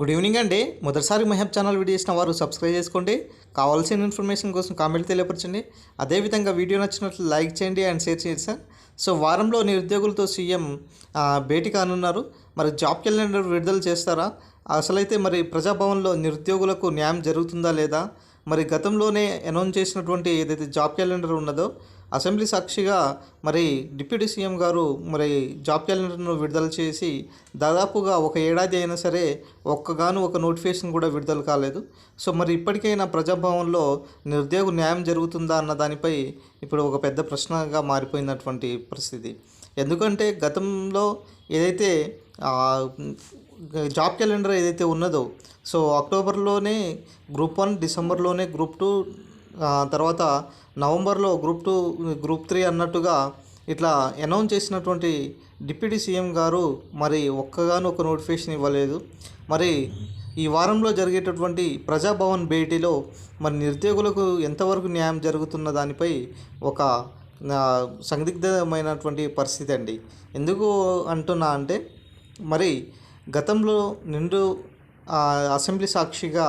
Good evening అండి. మొదటిసారి మహబ్ channel video చేసిన వారు సబ్స్క్రైబ్ చేసుకోండి. కావాల్సిన ఇన్ఫర్మేషన్ కోసం కామెంట్ తెలియపరచండి. అదేవిధంగా వీడియో నచ్చినట్లు లైక్ చేయండి అండ్ షేర్ చేయండి సార్. సో వారంలో నిరుద్యోగులతో సీఎం భేటీ కానున్నారు. మరి జాబ్ క్యాలెండర్ విడుదల చేస్తారా? అసలైతే మరి ప్రజాభవన్లో నిరుద్యోగులకు న్యాయం జరుగుతుందా లేదా? మరి గతంలోనే అనౌన్స్ చేసినటువంటి ఏదైతే జాబ్ క్యాలెండర్ ఉన్నదో అసెంబ్లీ సాక్షిగా మరి డిప్యూటీ సీఎం గారు మరి జాబ్ క్యాలెండర్ను విడుదల చేసి దాదాపుగా ఒక ఏడాది అయినా సరే ఒక్కగాను ఒక నోటిఫికేషన్ కూడా విడుదల కాలేదు. సో మరి ఇప్పటికైనా ప్రజాభవన్లో నిరుద్యోగ న్యాయం జరుగుతుందా అన్న దానిపై ఇప్పుడు ఒక పెద్ద ప్రశ్నగా మారిపోయినటువంటి పరిస్థితి. ఎందుకంటే గతంలో ఏదైతే జాబ్ క్యాలెండర్ ఏదైతే ఉన్నదో సో అక్టోబర్లోనే గ్రూప్ వన్ డిసెంబర్లోనే గ్రూప్ టూ తర్వాత నవంబర్లో గ్రూప్ టూ గ్రూప్ త్రీ అన్నట్టుగా ఇట్లా అనౌన్స్ చేసినటువంటి డిప్యూటీ సీఎం గారు మరి ఒక్కగాను ఒక నోటిఫికేషన్ ఇవ్వలేదు. మరి ఈ వారంలో జరిగేటటువంటి ప్రజాభవన్ భేటీలో మరి నిరుద్యోగులకు ఎంతవరకు న్యాయం జరుగుతున్న దానిపై ఒక సందిగ్ధమైనటువంటి పరిస్థితి అండి. ఎందుకు అంటున్నా అంటే మరి గతంలో నిండు అసెంబ్లీ సాక్షిగా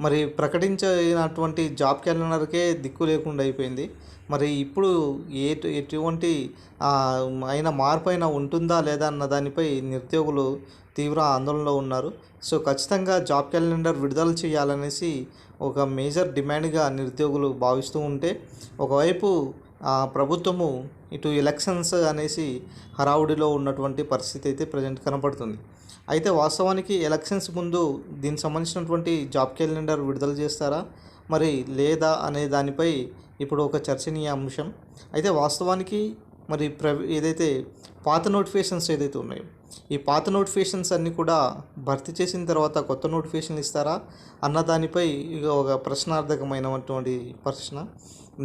మరి ప్రకటించినటువంటి జాబ్ క్యాలెండర్కే దిక్కు లేకుండా అయిపోయింది. మరి ఇప్పుడు ఏ ఎటువంటి అయినా మార్పు అయినా ఉంటుందా లేదా అన్న దానిపై నిరుద్యోగులు తీవ్ర ఆందోళనలో ఉన్నారు. సో ఖచ్చితంగా జాబ్ క్యాలెండర్ విడుదల చేయాలనేసి ఒక మేజర్ డిమాండ్గా నిరుద్యోగులు భావిస్తూ ఉంటే ఒకవైపు ఆ, ప్రభుత్వము ఇటు ఎలక్షన్స్ అనేసి హడావుడిలో ఉన్నటువంటి పరిస్థితి అయితే ప్రజెంట్ కనపడుతుంది. అయితే వాస్తవానికి ఎలక్షన్స్ ముందు దీనికి సంబంధించినటువంటి జాబ్ క్యాలెండర్ విడుదల చేస్తారా? మరి లేదా అనే దానిపై ఇప్పుడు ఒక చర్చనీయ అంశం. అయితే వాస్తవానికి మరి ప్ర ఏదైతే పాత నోటిఫికేషన్స్ ఏదైతే ఉన్నాయో ఈ పాత నోటిఫికేషన్స్ అన్నీ కూడా భర్తీ చేసిన తర్వాత కొత్త నోటిఫికేషన్లు ఇస్తారా? అన్న దానిపై ఇక ఒక ప్రశ్నార్థకమైనటువంటి ప్రశ్న.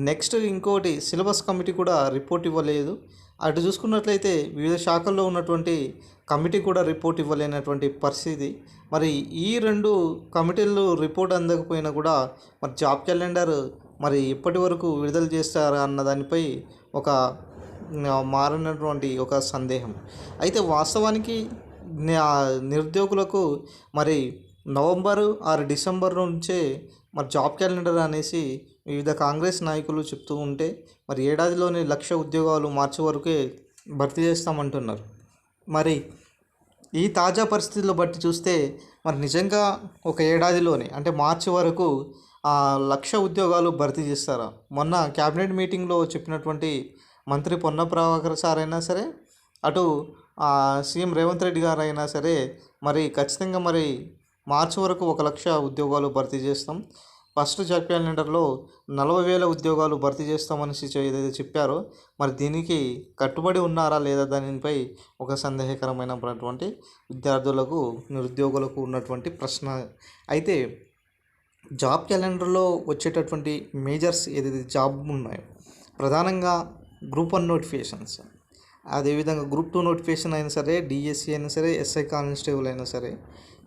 నెక్స్ట్ ఇంకోటి సిలబస్ కమిటీ కూడా రిపోర్ట్ ఇవ్వలేదు. అటు చూసుకున్నట్లయితే వివిధ శాఖల్లో ఉన్నటువంటి కమిటీ కూడా రిపోర్ట్ ఇవ్వలేనటువంటి పరిస్థితి. మరి ఈ రెండు కమిటీలు రిపోర్ట్ అందకపోయినా కూడా మరి జాబ్ క్యాలెండర్ మరి ఇప్పటి వరకు విడుదల చేస్తారా అన్న దానిపై ఒక మారినటువంటి ఒక సందేహం. అయితే వాస్తవానికి నిరుద్యోగులకు మరి నవంబరు ఆరు డిసెంబర్ నుంచే మరి జాబ్ క్యాలెండర్ అనేసి వివిధ కాంగ్రెస్ నాయకులు చెప్తూ ఉంటే మరి ఏడాదిలోనే లక్ష ఉద్యోగాలు మార్చి వరకే భర్తీ చేస్తామంటున్నారు. మరి ఈ తాజా పరిస్థితులు బట్టి చూస్తే మరి నిజంగా ఒక ఏడాదిలోనే అంటే మార్చి వరకు లక్ష ఉద్యోగాలు భర్తీ చేస్తారా? మొన్న క్యాబినెట్ మీటింగ్లో చెప్పినటువంటి మంత్రి పొన్న ప్రభాకర్ సార్ అయినా సరే అటు సీఎం రేవంత్ రెడ్డి గారు అయినా సరే మరి ఖచ్చితంగా మరి మార్చి వరకు ఒక లక్ష ఉద్యోగాలు భర్తీ చేస్తాం. ఫస్ట్ జాబ్ క్యాలెండర్లో నలభై వేల ఉద్యోగాలు భర్తీ చేస్తామనేసి ఏదైతే చెప్పారో మరి దీనికి కట్టుబడి ఉన్నారా లేదా దానిపై ఒక సందేహకరమైనటువంటి విద్యార్థులకు నిరుద్యోగులకు ఉన్నటువంటి ప్రశ్న. అయితే జాబ్ క్యాలెండర్లో వచ్చేటటువంటి మేజర్స్ ఏదైతే జాబ్ ఉన్నాయో ప్రధానంగా గ్రూప్ వన్ నోటిఫికేషన్స్. అదేవిధంగా గ్రూప్ టూ నోటిఫికేషన్ అయినా సరే డిఎస్సి అయినా సరే ఎస్ఐ కానిస్టేబుల్ అయినా సరే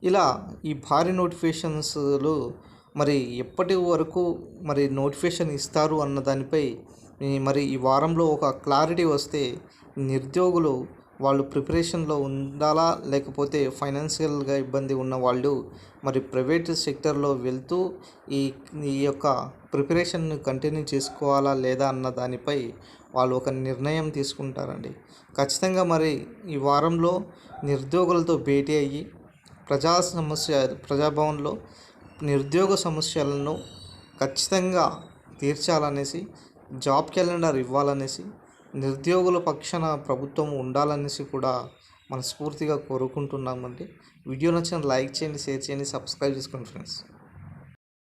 ఇలా ఈ భారీ నోటిఫికేషన్స్లు మరి ఎప్పటి వరకు మరి నోటిఫికేషన్ ఇస్తారు అన్న దానిపై ఈ మరి ఈ వారంలో ఒక క్లారిటీ వస్తే నిరుద్యోగులు వాళ్ళు ప్రిపరేషన్లో ఉండాలా లేకపోతే ఫైనాన్షియల్గా ఇబ్బంది ఉన్న వాళ్ళు మరి ప్రైవేట్ సెక్టర్లో వెళ్తూ ఈ ఈ యొక్క ప్రిపరేషన్ కంటిన్యూ చేసుకోవాలా లేదా అన్న దానిపై వాళ్ళు ఒక నిర్ణయం తీసుకుంటారండి. ఖచ్చితంగా మరి ఈ వారంలో నిరుద్యోగులతో భేటీ అయ్యి ప్రజా సమస్య ప్రజాభవన్లో నిరుద్యోగ సమస్యలను ఖచ్చితంగా తీర్చాలనేసి జాబ్ క్యాలెండర్ ఇవ్వాలనేసి నిరుద్యోగుల పక్షాన ప్రభుత్వం ఉండాలనేసి కూడా మనస్ఫూర్తిగా కోరుకుంటున్నామండి. వీడియో నచ్చిన లైక్ చేయండి షేర్ చేయండి సబ్స్క్రైబ్ చేసుకోండి ఫ్రెండ్స్.